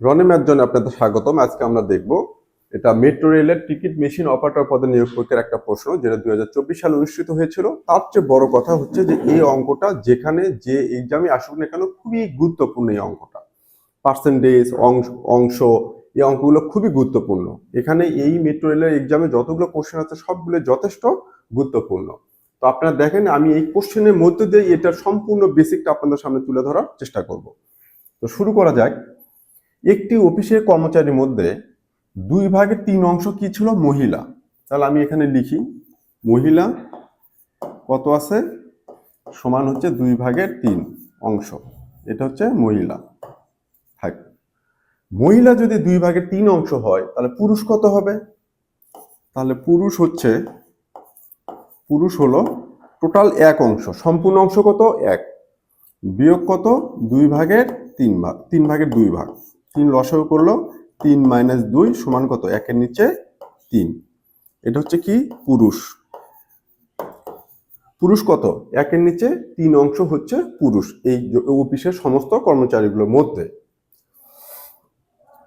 রনে জন্য আপনাদের স্বাগতম। আজকে আমরা দেখব এটা মেট্রো রেলের টিকিট মেশিন অপারেটর পদে নিয়োগ পরীক্ষার একটা প্রশ্ন যেটা দুই সালে অনুষ্ঠিত হয়েছিল। তার চেয়ে বড় কথা হচ্ছে যে এই অঙ্কটা যেখানে যে এক্সামে আসুক না কেন খুবই গুরুত্বপূর্ণ এই অঙ্কটা। পার্সেন্টেজ অংশ অংশ, এই অঙ্কগুলো খুবই গুরুত্বপূর্ণ। এখানে এই মেট্রো রেলের এক্সামে যতগুলো কোশ্চেন আছে সবগুলো যথেষ্ট গুরুত্বপূর্ণ। তো আপনারা দেখেন, আমি এই কোশ্চেনের মধ্যে দিয়ে এটার সম্পূর্ণ বেসিকটা আপনাদের সামনে তুলে ধরার চেষ্টা করব। তো শুরু করা যাক। একটি অফিসের কর্মচারীর মধ্যে দুই ভাগের তিন অংশ কি ছিল? মহিলা। তাহলে আমি এখানে লিখি, মহিলা কত আছে? সমান হচ্ছে দুই ভাগের তিন অংশ। এটা হচ্ছে মহিলা। থাক। মহিলা যদি দুই ভাগের তিন অংশ হয়, তাহলে পুরুষ কত হবে? তাহলে পুরুষ হচ্ছে, পুরুষ হলো টোটাল এক অংশ। সম্পূর্ণ অংশ কত? এক। বিয়োগ কত? দুই ভাগের তিন ভাগ, তিন ভাগের দুই ভাগ। তিন লসাগু করল, তিন মাইনাস দুই সমান কত? একের নিচে তিন। এটা হচ্ছে কি? পুরুষ। পুরুষ কত? একের নিচে তিন অংশ হচ্ছে পুরুষ, এই অফিসের সমস্ত কর্মচারীগুলোর মধ্যে।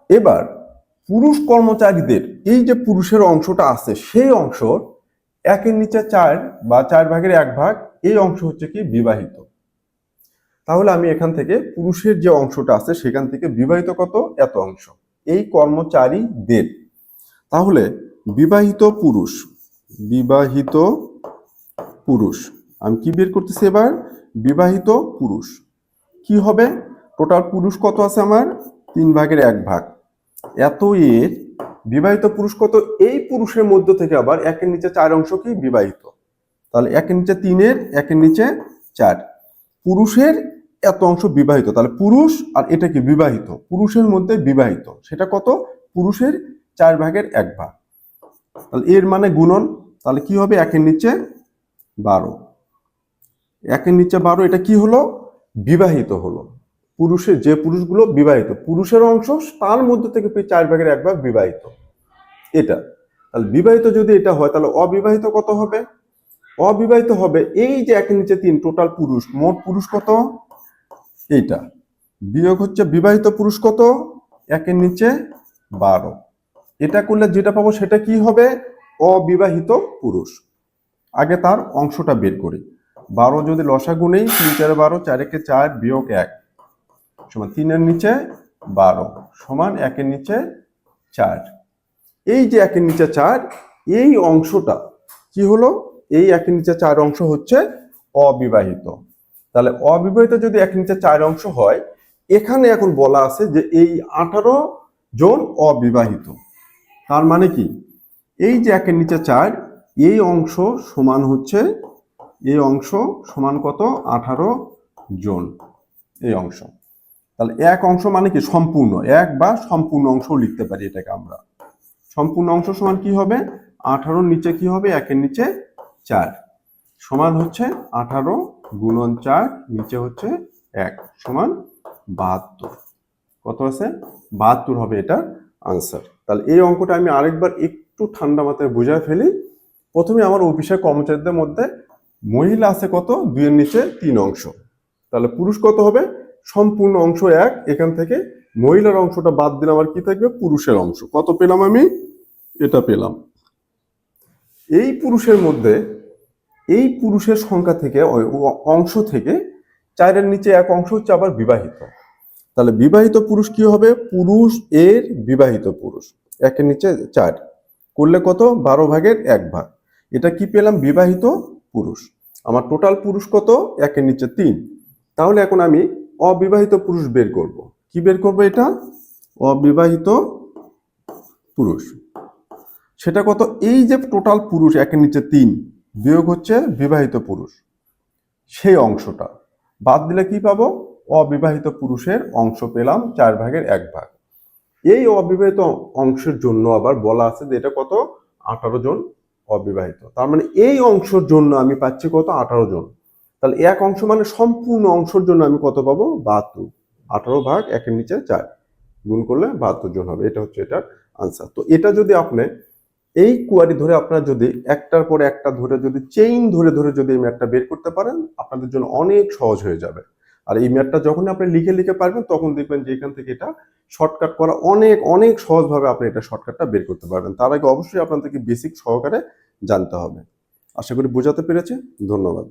এবার, পুরুষ কর্মচারীদের, এই যে পুরুষের অংশটা আছে, সেই অংশ একের নিচে চার বা চার ভাগের এক ভাগ, এই অংশ হচ্ছে কি? বিবাহিত। তাহলে আমি এখান থেকে পুরুষের যে অংশটা আছে, সেখান থেকে বিবাহিত কত? এত অংশ। এই কর্মচারীদের তাহলে বিবাহিত পুরুষ বিবাহিত পুরুষ, আমি কি বের করতেছি এবার? বিবাহিত পুরুষ। কি হবে? টোটাল পুরুষ কত আছে আমার? তিন ভাগের এক ভাগ। এত এর বিবাহিত পুরুষ কত? এই পুরুষের মধ্য থেকে আবার একের নিচে চার অংশ কি? বিবাহিত। তাহলে একের নিচে তিনের, একের নিচে চার। পুরুষের এত অংশ বিবাহিত, তাহলে পুরুষ আর এটা কি বিবাহিত? পুরুষের মধ্যে বিবাহিত, সেটা কত? পুরুষের চার ভাগের এক ভাগ। তাহলে এর মানে গুণন, তাহলে কি হবে? একের নিচে বারো। একের নিচে বারো, এটা কি হলো? বিবাহিত হলো। পুরুষের, যে পুরুষগুলো বিবাহিত, পুরুষের অংশ, তার মধ্যে থেকে চার ভাগের এক ভাগ বিবাহিত। এটা। তাহলে বিবাহিত যদি এটা হয়, তাহলে অবিবাহিত কত হবে? অবিবাহিত হবে, এই যে একের নিচে তিন, টোটাল পুরুষ, মোট পুরুষ কত? এইটা। বিয়োগ হচ্ছে বিবাহিত পুরুষ কত? একের নিচে বারো। এটা করলে যেটা পাবো সেটা কি হবে? অবিবাহিত পুরুষ। আগে তার অংশটা বের করি। বারো যদি লসাগু নেই, তিন চারে বারো, চারেকে চার বিয়োগ এক। সমান তিনের নিচে বারো। সমান একের নিচে চার। এই যে একের নিচে চার, এই অংশটা কি হলো? এই একের নিচে চার অংশ হচ্ছে অবিবাহিত। তাহলে অবিবাহিত যদি এক নিচে চার অংশ হয়, এখানে এখন বলা আছে যে এই আঠারো জন অবিবাহিত। তার মানে কি? এই যে একের নিচে চার, এই অংশ সমান হচ্ছে, এই অংশ সমান কত? আঠারো জন, এই অংশ। তাহলে এক অংশ মানে কি? সম্পূর্ণ। এক বা সম্পূর্ণ অংশ লিখতে পারি এটাকে আমরা। সম্পূর্ণ অংশ সমান কি হবে? আঠারোর নিচে কি হবে? একের নিচে চার। সমান হচ্ছে আঠারো গুণন চার, নিচে হচ্ছে এক, সমান বাহাত্তর। কত আছে? বাহাত্তর হবে এটার আনসার তাহলে এই অঙ্কটা আমি আরেকবার একটু ঠান্ডা মাথায় বুঝায় ফেলি। প্রথমে আমার অফিসের কর্মচারীদের মধ্যে মহিলা আছে কত? দুইয়ের নিচে তিন অংশ। তাহলে পুরুষ কত হবে? সম্পূর্ণ অংশ এক। এখান থেকে মহিলার অংশটা বাদ দিলে আমার কি থাকবে? পুরুষের অংশ। কত পেলাম আমি? এটা পেলাম। এই পুরুষের মধ্যে এই পুরুষের সংখ্যা থেকে অংশ থেকে চারের নিচে এক অংশ হচ্ছে আবার বিবাহিত। তাহলে বিবাহিত পুরুষ কি হবে? পুরুষ এর বিবাহিত পুরুষ। একের নিচে চার। করলে কত? বারো ভাগের এক ভাগ। এটা কি পেলাম? বিবাহিত পুরুষ। আমার টোটাল পুরুষ কত? একের নিচে তিন। তাহলে এখন আমি অবিবাহিত পুরুষ বের করব। কি বের করব এটা? অবিবাহিত পুরুষ। সেটা কত? এই যে টোটাল পুরুষ, একের নিচে তিন। বিয়োগ হচ্ছে বিবাহিত পুরুষ। সেই অংশটা। বাদ দিলে কি পাবো? অবিবাহিত পুরুষের অংশ পেলাম চার ভাগের এক ভাগ। এই অবিবাহিত অংশের জন্য আবার বলা আছে যে এটা কত? আঠারো জন অবিবাহিত। তার মানে এই অংশের জন্য আমি পাচ্ছি কত? আঠারো জন। তাহলে এক অংশ মানে সম্পূর্ণ অংশের জন্য আমি কত পাবো? বাহাত্তর। আঠারো ভাগ একের নিচে চার। গুণ করলে বাহাত্তর জন হবে। এটা হচ্ছে এটার আনসার তো এটা যদি আপনি এই কুয়ারি ধরে আপনারা যদি একটার পর একটা ধরে যদি চেইন ধরে ধরে যদি এই ম্যাপটা বের করতে পারেন, আপনাদের জন্য অনেক সহজ হয়ে যাবে। আর এই ম্যাপটা যখন আপনি লিখে লিখে পারবেন, তখন দেখবেন যে এখান থেকে এটা শর্টকাট করা অনেক অনেক সহজভাবে আপনি এটা শর্টকাটটা বের করতে পারবেন। তার আগে অবশ্যই আপনাদেরকে বেসিক সহকারে জানতে হবে। আশা করি বোঝাতে পেরেছে ধন্যবাদ।